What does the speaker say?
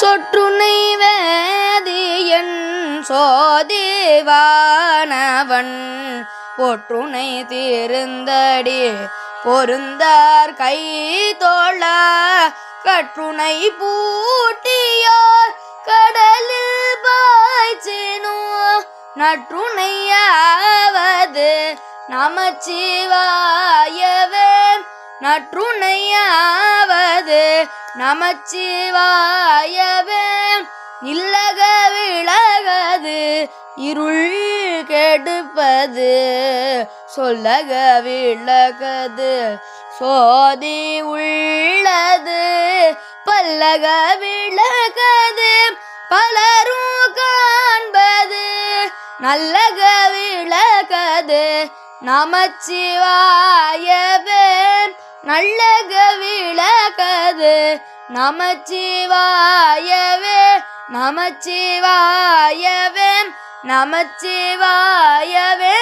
சொற்றுனை வேதியன் சோதிவானவன். ஒற்றுனை தீர்ந்தடி பொருந்தார் கை தோழ. கற்றுனை பூட்டியோர் கடலில் பாய்ச்சினோ. நற்றுணையாவது நமச்சிவாயவே. நற்றுணையாவது நமச்சிவாயவே இல்லக விலகது இருள் கெடுப்பது சொல்லக விலகது சோதி உள்ளது பல்லக விலகது பலரும் காண்பது நல்லக விளக்கது நமச்சிவாயவே நல்லக நமது நமச்சிவாயவே நமச்சிவாயவே நமச்சிவாயவே.